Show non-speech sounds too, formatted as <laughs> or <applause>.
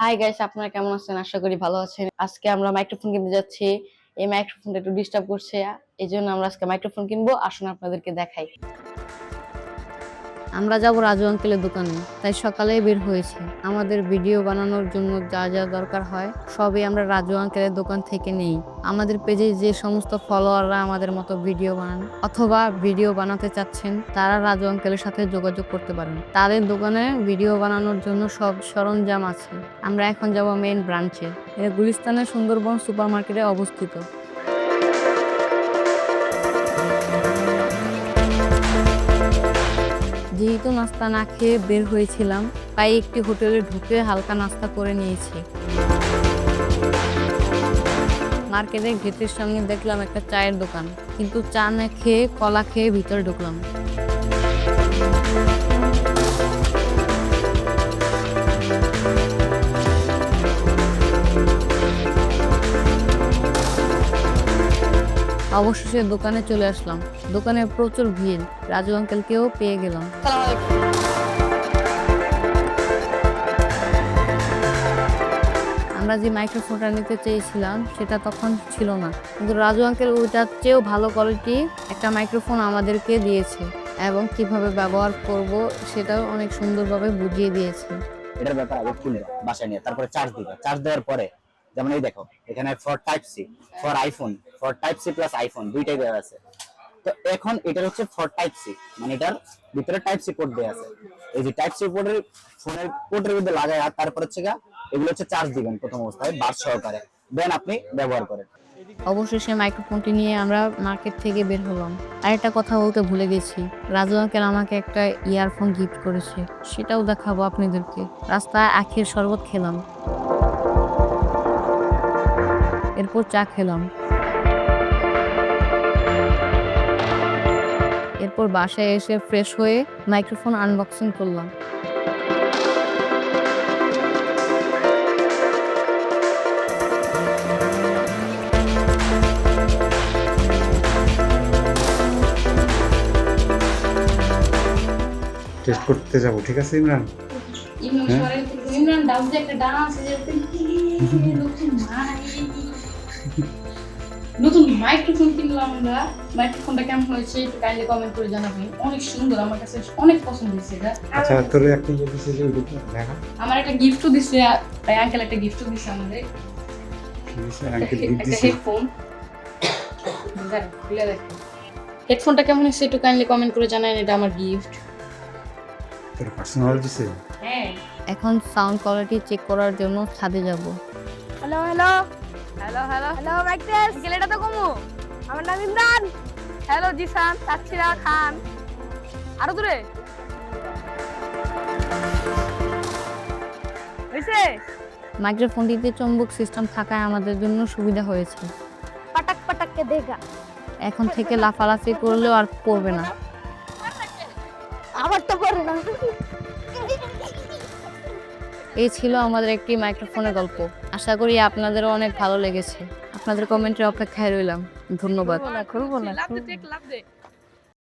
Hi guys আপনারা কেমন আছেন? আশা করি ভালো আছেন। আজকে আমরা মাইক্রোফোন কিনতে যাচ্ছি। এই মাইক্রোফোনটা একটু ডিস্টার্ব করছে। এই জন্য আমরা আজকে মাইক্রোফোন কিনবো। আসুন আপনাদেরকে দেখাই। আমরা যাব রাজু আঙ্কেলের দোকানে। তাই সকালে বের হয়েছে। আমাদের ভিডিও বানানোর জন্য যা যা দরকার হয়, সবই আমরা রাজু আঙ্কেলের দোকান থেকে নেই। আমাদের পেজে যে সমস্ত ফলোয়াররা আমাদের মতো ভিডিও বানান অথবা ভিডিও বানাতে চাচ্ছেন, তারা রাজু আঙ্কেলের সাথে যোগাযোগ করতে পারেন। তাদের দোকানে ভিডিও বানানোর জন্য সব সরঞ্জাম আছে। আমরা এখন যাব মেন ব্রাঞ্চে এটা গুলিস্তানের সুন্দরবন সুপার মার্কেটে অবস্থিত। যেহেতু নাস্তা না খেয়ে বের হয়েছিলাম, তাই একটি হোটেলে ঢুকে হালকা নাস্তা করে নিয়েছি। মার্কেটের গেটের সামনে দেখলাম একটা চায়ের দোকান, কিন্তু চা না খেয়ে কলা খেয়ে ভিতরে ঢুকলাম। অবশেষে দোকানে চলে আসলাম। দোকানে প্রচুর ভিড়। রাজু আঙ্কেলকেও পেয়ে গেলাম। আমরা যে মাইক্রোফোনটা নিতে চেয়েছিলাম, সেটা তখন ছিল না। কিন্তু রাজু আঙ্কেল ওইটার চেয়েও ভালো কোয়ালিটি একটা মাইক্রোফোন আমাদেরকে দিয়েছে এবং কীভাবে ব্যবহার করব সেটাও অনেক সুন্দরভাবে বুঝিয়ে দিয়েছে। এটার ব্যাপার আগে খুলবে বাসায় নিয়ে, তারপরে চার্জ দিবে। চার্জ দেওয়ার পরে যেমন এই দেখো, এখানে for type C for iPhone for type C plus iPhone দুইটাই দেওয়া আছে। তো এখন এটার হচ্ছে ফর টাইপ সি মানে এটার ভিতরে টাইপ সি পোর্ট দেওয়া আছে। এই যে টাইপ সি পোর্টের ফোনের পোর্টের মধ্যে লাগায়, আর তারপর হচ্ছে এগুলো হচ্ছে চার্জ দিবেন প্রথম অবস্থায় বার সহকারে। দেন আপনি ব্যবহার করেন। অবশেষে মাইক্রোফোনটি নিয়ে আমরা মার্কেট থেকে বের হলাম। আর একটা কথা বলতে ভুলে গেছি। রাজু আঙ্কেল আমাকে একটা ইয়ারফোন গিফট করেছে। সেটাও দেখাবো আপনাদেরকে। রাস্তায় আখের শরবত খেলাম। এরপর চা খেলাম। এরপর বাসায় এসে ফ্রেশ হয়ে মাইক্রোফোন আনবক্সিং করলাম। টেস্ট করতে যাব ঠিক আছে ইমরান? হ্যাঁ? ইমরান একটা ডানা আছে যে <laughs> নতুন মাইক্রোফোন কিনলাম আমরা। মাইক্রোফোনটা কেমন হয়েছে একটু কাইন্ডলি কমেন্ট করে জানাবেন। অনেক সুন্দর আমার কাছে অনেক পছন্দ হয়েছে এটা। আচ্ছা তোর একটা যে ওইটা দেখা। আমার একটা গিফটও দিছে তাই আঙ্কেল একটা গিফটও দিছে আমাদের। একটা হেডফোন খুলে দেখ। হেডফোনটা কেমন হয়েছে একটু কাইন্ডলি কমেন্ট করে জানান এটা আমার গিফট তোর পার্সোনাল দিছে? হ্যাঁ। এখন সাউন্ড কোয়ালিটি চেক করার জন্য ছাদে যাব। Hello hello hello hello hello mic গেলেটা তো কমু। আমার নাম ইমরান। হ্যালো জিসান তাচ্ছিরা খান। আরও দূরে। হয়েছে? মাইক্রোফোনটিতে চুম্বক সিস্টেম থাকায় আমাদের জন্য সুবিধা হয়েছে। পাটাক পাটাক কে দেখা এখন থেকে লাফালাফি করলেও আর পড়বে না। আমার তো পড়ে না। এই ছিল আমাদের একটি মাইক্রোফোনের গল্প। আশা করি আপনাদেরও অনেক ভালো লেগেছে। আপনাদের কমেন্টের অপেক্ষায় রইলাম। ধন্যবাদ।